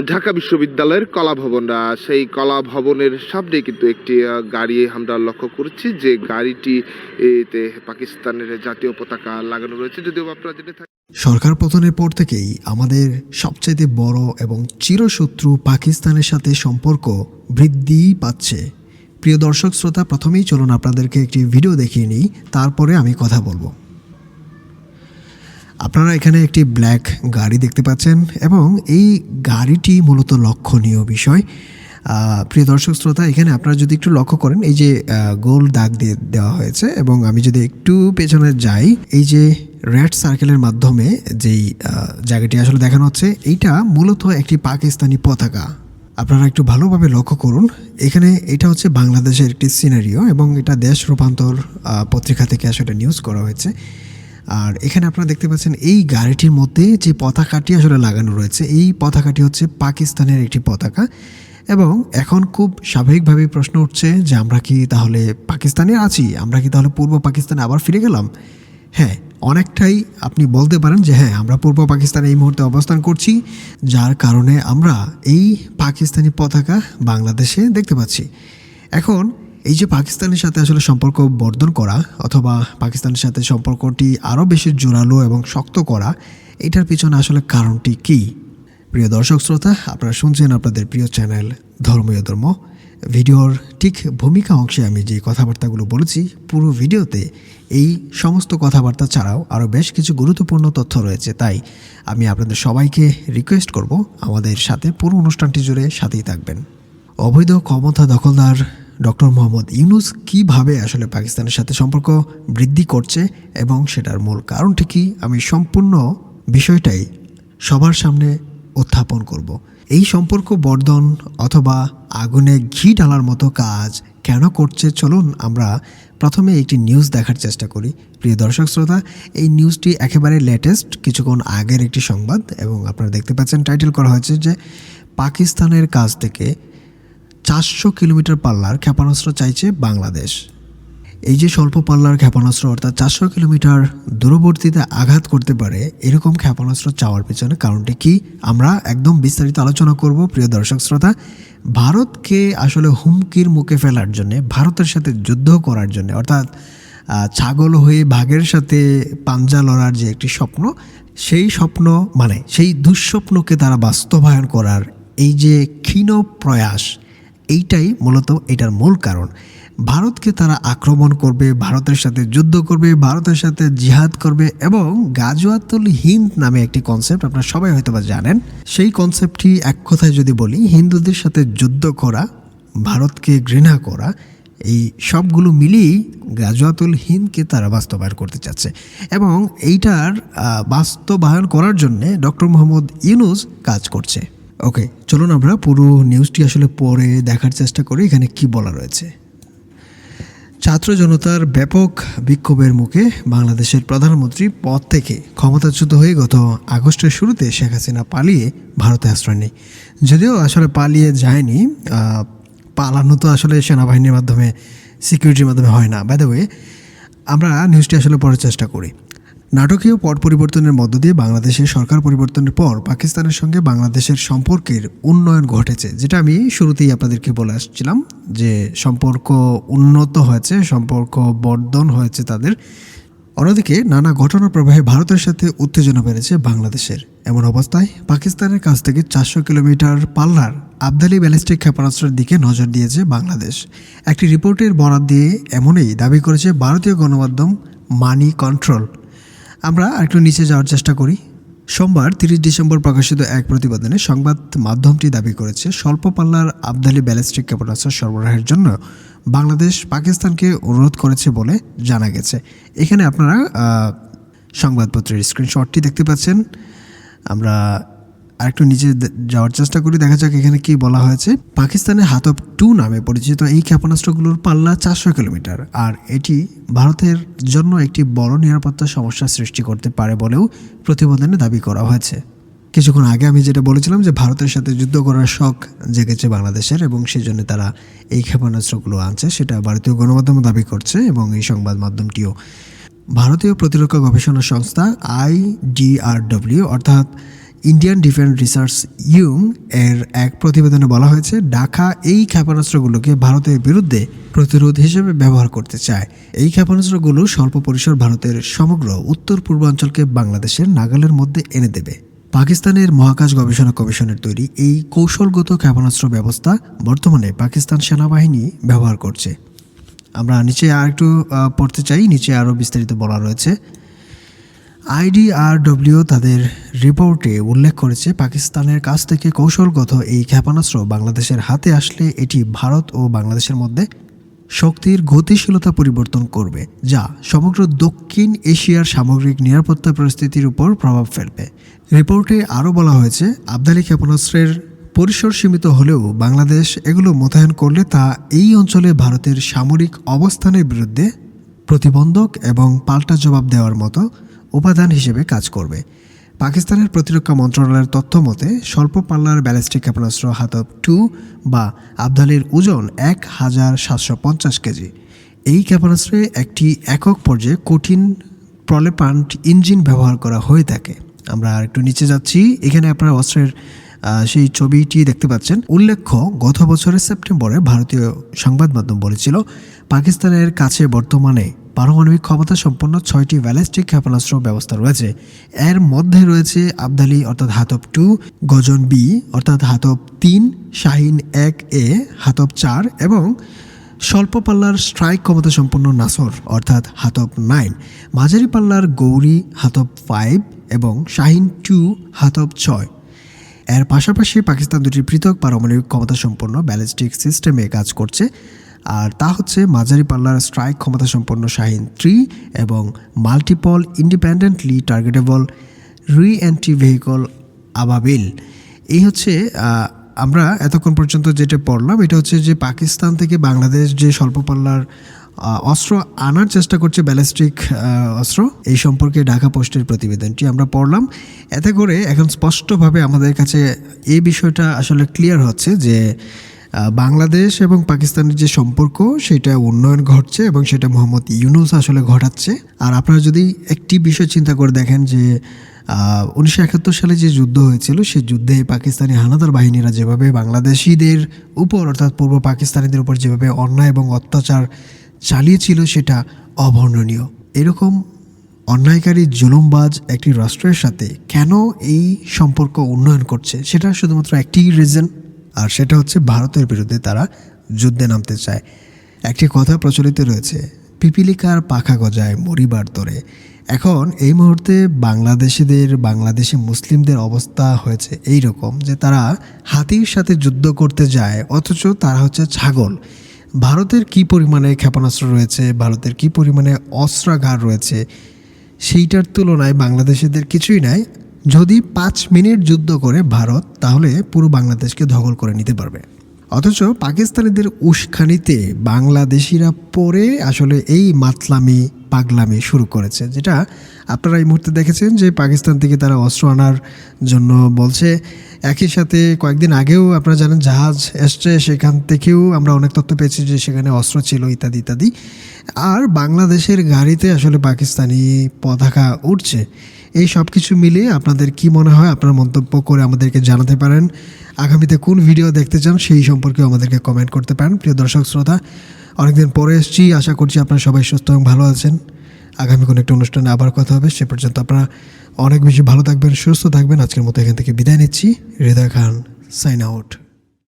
ঢাকা বিশ্ববিদ্যালয়ের কলা ভবন সেই কলা ভবনের সামনে কিন্তু একটি গাড়ি আমরা লক্ষ্য করছি যে গাড়িটি পাকিস্তানের জাতীয় পতাকা লাগানো রয়েছে। যদিও আপনারা জেনে থাকেন সরকার পতনের পর থেকেই আমাদের সবচাইতে বড় এবং চিরশত্রু পাকিস্তানের সাথে সম্পর্ক বৃদ্ধি পাচ্ছে। প্রিয় দর্শক, শ্রোতা, প্রথমেই চলুন আপনাদেরকে একটি ভিডিও দেখিয়ে নিই, তারপরে আমি কথা বলব। আপনারা এখানে একটি ব্ল্যাক গাড়ি দেখতে পাচ্ছেন এবং এই গাড়িটি মূলত লক্ষণীয় বিষয়। প্রিয় দর্শক শ্রোতা, এখানে আপনারা যদি একটু লক্ষ্য করেন, এই যে গোল দাগ দিয়ে দেওয়া হয়েছে এবং আমি যদি একটু পেছনে যাই, এই যে, রেড সার্কেলের মাধ্যমে যেই জায়গাটি আসলে দেখানো হচ্ছে, এইটা মূলত একটি পাকিস্তানি পতাকা। আপনারা একটু ভালোভাবে লক্ষ্য করুন, এখানে এটা হচ্ছে বাংলাদেশের একটি সিনারিও এবং এটা দেশ রূপান্তর পত্রিকা থেকে আসলে নিউজ করা হয়েছে। আর এখানে আপনারা দেখতে পাচ্ছেন এই গাড়িটির মধ্যে যে পতাকাটি আসলে লাগানো রয়েছে, এই পতাকাটি হচ্ছে পাকিস্তানের একটি পতাকা এবং এখন খুব স্বাভাবিকভাবেই প্রশ্ন উঠছে যে আমরা কি তাহলে পাকিস্তানে আছি? আমরা কি তাহলে পূর্ব পাকিস্তানে আবার ফিরে গেলাম? হ্যাঁ অনেকটাই আপনি বলতে পারেন যে হ্যাঁ আমরা পূর্ব পাকিস্তানে এই মুহূর্তে অবস্থান করছি, যার কারণে আমরা এই পাকিস্তানি পতাকা বাংলাদেশে দেখতে পাচ্ছি। এখন এই যে পাকিস্তানের সাথে আসলে সম্পর্ক বর্ধন করা অথবা পাকিস্তানের সাথে সম্পর্কটি আরও বেশি জোরালো এবং শক্ত করা, এটার পিছনে আসলে কারণটি কী? প্রিয় দর্শক শ্রোতা, আপনারা শুনছেন আপনাদের প্রিয় চ্যানেল ধর্মীয় ধর্ম। ভিডিওর ঠিক ভূমিকা অংশে আমি যে কথাবার্তাগুলো বলেছি, পুরো ভিডিওতে এই সমস্ত কথাবার্তা ছাড়াও আরও বেশ কিছু গুরুত্বপূর্ণ তথ্য রয়েছে। তাই আমি আপনাদের সবাইকে রিকোয়েস্ট করব আমাদের সাথে পুরো অনুষ্ঠানটি জুড়ে সাথেই থাকবেন। অবৈধ ক্ষমতা দখলদার ডক্টর মোহাম্মদ ইউনুস কীভাবে আসলে পাকিস্তানের সাথে সম্পর্ক বৃদ্ধি করছে এবং সেটার মূল কারণটি কি, আমি সম্পূর্ণ বিষয়টাই সবার সামনে উত্থাপন করব। এই সম্পর্ক বর্ধন অথবা আগুনে ঘি ঢালার মতো কাজ কেন করছে, চলুন আমরা প্রথমে একটি নিউজ দেখার চেষ্টা করি। প্রিয় দর্শক শ্রোতা, এই নিউজটি একেবারে লেটেস্ট কিছুক্ষণ আগের একটি সংবাদ এবং আপনারা দেখতে পাচ্ছেন টাইটেল করা হয়েছে যে পাকিস্তানের কাছ থেকে চারশো কিলোমিটার পাল্লার ক্ষেপণাস্ত্র চাইছে বাংলাদেশ। এই যে স্বল্প পাল্লার ক্ষেপণাস্ত্র, অর্থাৎ চারশো কিলোমিটার দূরবর্তীতে আঘাত করতে পারে, এরকম ক্ষেপণাস্ত্র চাওয়ার পিছনে কারণটি কি? আমরা একদম বিস্তারিত আলোচনা করব, প্রিয় দর্শক শ্রোতা। ভারতকে আসলে হুমকির মুখে ফেলার জন্য, ভারতের সাথে যুদ্ধ করার জন্য, অর্থাৎ ছাগল হয়ে বাঘের সাথে পাঞ্জা লড়ার যে একটি স্বপ্ন, সেই স্বপ্ন মানে সেই দুঃস্বপ্নকে তারা বাস্তবায়ন করার এই যে ক্ষীণ প্রয়াস এইটাই মূলত এটার মূল কারণ। ভারতকে তারা আক্রমণ করবে, ভারতের সাথে যুদ্ধ করবে, ভারতের সাথে জিহাদ করবে এবং গাজওয়াতুল হিন্দ নামে একটি কনসেপ্ট আপনারা সবাই হয়তো বা জানেন। সেই কনসেপ্টটি এক কথায় যদি বলি, হিন্দুদের সাথে যুদ্ধ করা, ভারতকে ঘৃণা করা, এই সবগুলো মিলিয়েই গাজওয়াতুল হিন্দকে তারা বাস্তবায়ন করতে চাচ্ছে। এবং এইটার বাস্তবায়ন করার জন্যে ডক্টর মোহাম্মদ ইউনুস কাজ করছে। ওকে চলুন আমরা পুরো নিউজটি আসলে পরে দেখার চেষ্টা করি, এখানে কি বলা রয়েছে। ছাত্র জনতার ব্যাপক বিক্ষোভের মুখে বাংলাদেশের প্রধানমন্ত্রী পদ থেকে ক্ষমতাচ্যুত হয়ে গত আগস্টের শুরুতে শেখ হাসিনা পালিয়ে ভারতে আশ্রয় নেয়। যদিও আসলে পালিয়ে যায়নি পালানো তো আসলে সেনাবাহিনীর মাধ্যমে সিকিউরিটির মাধ্যমে হয় না। বাই আমরা নিউজটি আসলে পড়ার চেষ্টা করি। নাটকীয় পট পরিবর্তনের মধ্য দিয়ে বাংলাদেশের সরকার পরিবর্তনের পর পাকিস্তানের সঙ্গে বাংলাদেশের সম্পর্কের উন্নয়ন ঘটেছে। যেটা আমি শুরুতেই আপনাদেরকে বলে আসছিলাম যে সম্পর্ক উন্নত হয়েছে, সম্পর্ক বর্ধন হয়েছে তাদের। অন্যদিকে নানা ঘটনা প্রবাহে ভারতের সাথে উত্তেজনা বেড়েছে বাংলাদেশের। এমন অবস্থায় পাকিস্তানের কাছ থেকে চারশো কিলোমিটার পাল্লার আবদালি ব্যালিস্টিক ক্ষেপণাস্ত্রের দিকে নজর দিয়েছে বাংলাদেশ। একটি রিপোর্টের বরাদ দিয়ে এমনই দাবি করেছে ভারতীয় গণমাধ্যম মানি কন্ট্রোল। আমরা আরেকটু নিচে যাওয়ার চেষ্টা করি। সোমবার তিরিশ ডিসেম্বর প্রকাশিত এক প্রতিবেদনে সংবাদ মাধ্যমটি দাবি করেছে স্বল্প পাল্লার আবদালি ব্যালিস্টিক ক্ষেপণাস্ত্র সরবরাহের জন্য বাংলাদেশ পাকিস্তানকে অনুরোধ করেছে বলে জানা গেছে। এখানে আপনারা সংবাদপত্রের স্ক্রিনশটটি দেখতে পাচ্ছেন। আমরা আরেকটু নিচে যাওয়ার চেষ্টা করি। দেখা যাক এখানে কি বলা হয়েছে। পাকিস্তানের হাতব টু নামে পরিচিত এই ক্ষেপণাস্ত্রগুলোর পাল্লা চারশো কিলোমিটার। আর এটি ভারতের জন্য একটি বড় নিরাপত্তা সমস্যা সৃষ্টি করতে পারে বলেও প্রতিবেদনে দাবি করা হয়েছে। কিছুক্ষণ আগে আমি যেটা বলেছিলাম যে, ভারতের সাথে যুদ্ধ করার শখ জেগেছে বাংলাদেশের এবং সেই জন্য তারা এই ক্ষেপণাস্ত্রগুলো আনছে, সেটা ভারতীয় গণমাধ্যম দাবি করছে এবং এই সংবাদ মাধ্যমটিও। ভারতীয় প্রতিরক্ষা গবেষণা সংস্থা আইডিআরডব্লিউ অর্থাৎ ইন্ডিয়ান ডিফেন্স রিসার্চ ইউং এর এক প্রতিবেদনে বলা হয়েছে, ঢাকা এই ক্ষেপণাস্ত্রগুলোকে ভারতের বিরুদ্ধে প্রতিরোধ হিসেবে ব্যবহার করতে চায়। এই ক্ষেপণাস্ত্রগুলো স্বল্প পরিসর ভারতের সমগ্র উত্তর পূর্বাঞ্চলকে বাংলাদেশের নাগালের মধ্যে এনে দেবে। পাকিস্তানের মহাকাশ গবেষণা কমিশনের তৈরি এই কৌশলগত ক্ষেপণাস্ত্র ব্যবস্থা বর্তমানে পাকিস্তান সেনাবাহিনী ব্যবহার করছে। আমরা নিচে আর একটু পড়তে চাই, নিচে আরও বিস্তারিত বলা রয়েছে। আইডিআরডব্লিউ তাদের রিপোর্টে উল্লেখ করেছে, পাকিস্তানের কাছ থেকে কৌশলগত এই ক্ষেপণাস্ত্র বাংলাদেশের হাতে আসলে এটি ভারত ও বাংলাদেশের মধ্যে শক্তির গতিশীলতা পরিবর্তন করবে, যা সমগ্র দক্ষিণ এশিয়ার সামগ্রিক নিরাপত্তা পরিস্থিতির উপর প্রভাব ফেলবে। রিপোর্টে আরও বলা হয়েছে, আবদালি ক্ষেপণাস্ত্রের পরিসর সীমিত হলেও বাংলাদেশ এগুলো মোতায়েন করলে তা এই অঞ্চলে ভারতের সামরিক অবস্থানের বিরুদ্ধে প্রতিবন্ধক এবং পাল্টা জবাব দেওয়ার মতো উপাদান হিসেবে কাজ করবে। পাকিস্তানের প্রতিরক্ষা মন্ত্রণালয়ের তথ্য মতে, স্বল্প পাল্লার ব্যালিস্টিক ক্ষেপণাস্ত্র হাতব টু বা আবদালির ওজন এক হাজার সাতশো পঞ্চাশ কেজি। এই ক্ষেপণাস্ত্রে একটি একক পর্যায়ে কঠিন প্রলেপান্ট ইঞ্জিন ব্যবহার করা হয়ে থাকে। আমরা আর একটু নিচে যাচ্ছি। এখানে আপনারা অস্ত্রের সেই ছবিটি দেখতে পাচ্ছেন। উল্লেখ্য, গত বছরের সেপ্টেম্বরে ভারতীয় সংবাদ মাধ্যম বলেছিল, পাকিস্তানের কাছে বর্তমানে পারমাণবিক ক্ষমতা সম্পন্ন ছয়টি ব্যালিস্টিক ক্ষেপণাস্ত্র ব্যবস্থা রয়েছে। এর মধ্যে রয়েছে আবদালি অর্থাৎ হাতব টু, গজন বি অর্থাৎ হাতব তিন, শাহিন এক এ, হাতব চার এবং স্বল্প পাল্লার স্ট্রাইক ক্ষমতা সম্পন্ন নাসর অর্থাৎ হাতব নাইন। মাঝারি পাল্লার গৌরী হাতব ফাইভ এবং শাহিন টু হাতব ছয়। এর পাশাপাশি পাকিস্তান দুটি পৃথক পারমাণবিক ক্ষমতা সম্পন্ন ব্যালিস্টিক সিস্টেমে কাজ করছে। আর তা হচ্ছে মাঝারি পাল্লার স্ট্রাইক ক্ষমতা সম্পন্ন শাহিন থ্রি এবং multiple independently targetable re entry vehicle Ababeel এই হচ্ছে আমরা এতক্ষণ পর্যন্ত যেটা পড়লাম, এটা হচ্ছে যে পাকিস্তান থেকে বাংলাদেশ যে স্বল্প পাল্লার অস্ত্র আনার চেষ্টা করছে ব্যালিস্টিক অস্ত্র, এই সম্পর্কে ঢাকা পোস্টের প্রতিবেদনটি আমরা পড়লাম। এতে করে এখন স্পষ্টভাবে আমাদের কাছে এই বিষয়টা আসলে ক্লিয়ার হচ্ছে যে বাংলাদেশ এবং পাকিস্তানের যে সম্পর্ক, সেটা উন্নয়ন ঘটছে এবং সেটা মোহাম্মদ ইউনুস আসলে ঘটাচ্ছে। আর আপনারা যদি একটি বিষয় চিন্তা করে দেখেন যে উনিশশো একাত্তর সালে যে যুদ্ধ হয়েছিল সেই যুদ্ধে পাকিস্তানি হানাদার বাহিনীরা যেভাবে বাংলাদেশিদের উপর, অর্থাৎ পূর্ব পাকিস্তানিদের উপর যেভাবে অন্যায় এবং অত্যাচার চালিয়েছিল, সেটা অবর্ণনীয়। এরকম অন্যায়কারী জুলুমবাজ একটি রাষ্ট্রের সাথে কেন এই সম্পর্ক উন্নয়ন করছে? সেটা শুধুমাত্র একটি রিজন আর সেটা হচ্ছে ভারতের বিরুদ্ধে তারা যুদ্ধে নামতে চায়। একটি কথা প্রচলিত রয়েছে, পিপিলিকার পাখা গজায় মরিবার তরে এখন এই মুহূর্তে বাংলাদেশিদের, বাংলাদেশি মুসলিমদের অবস্থা হয়েছে এই রকম যে তারা হাতির সাথে যুদ্ধ করতে যায়, অথচ তারা হচ্ছে ছাগল। ভারতের কি পরিমাণে ক্ষেপণাস্ত্র রয়েছে, ভারতের কি পরিমাণে অস্ত্রাগার রয়েছে, সেইটার তুলনায় বাংলাদেশিদের কিছুই নাই। যদি পাঁচ মিনিট যুদ্ধ করে ভারত, তাহলে পুরো বাংলাদেশকে দখল করে নিতে পারবে। অথচ পাকিস্তানিদের উস্কানিতে বাংলাদেশিরা পরে আসলে এই মাতলামি, পাগলামি শুরু করেছে, যেটা আপনারা এই মুহূর্তে দেখেছেন যে পাকিস্তান থেকে তারা অস্ত্র আনার জন্য বলছে। একই সাথে কয়েকদিন আগেও আপনারা জানেন জাহাজ এসছে, সেখান থেকেও আমরা অনেক তথ্য পেয়েছি যে সেখানে অস্ত্র ছিল, ইত্যাদি ইত্যাদি। আর বাংলাদেশের গাড়িতে আসলে পাকিস্তানি পতাকা উঠছে এই সব কিছু মিলিয়ে আপনাদের কি মনে হয়? আপনার মন্তব্য করে আমাদেরকে জানাতে পারেন। আগামীতে কোন ভিডিও দেখতে চান সেই সম্পর্কে আমাদেরকে কমেন্ট করতে পারেন। প্রিয় দর্শক, শ্রোতা, অনেকদিন পরে এসেছি। আশা করছি আপনারা সবাই সুস্থ এবং ভালো আছেন। আগামী কোনো একটা অনুষ্ঠানে আবার কথা হবে। সে পর্যন্ত আপনারা অনেক বেশি ভালো থাকবেন, সুস্থ থাকবেন। আজকের মতো এখান থেকে বিদায় নিচ্ছি। Hridoy Khan sign out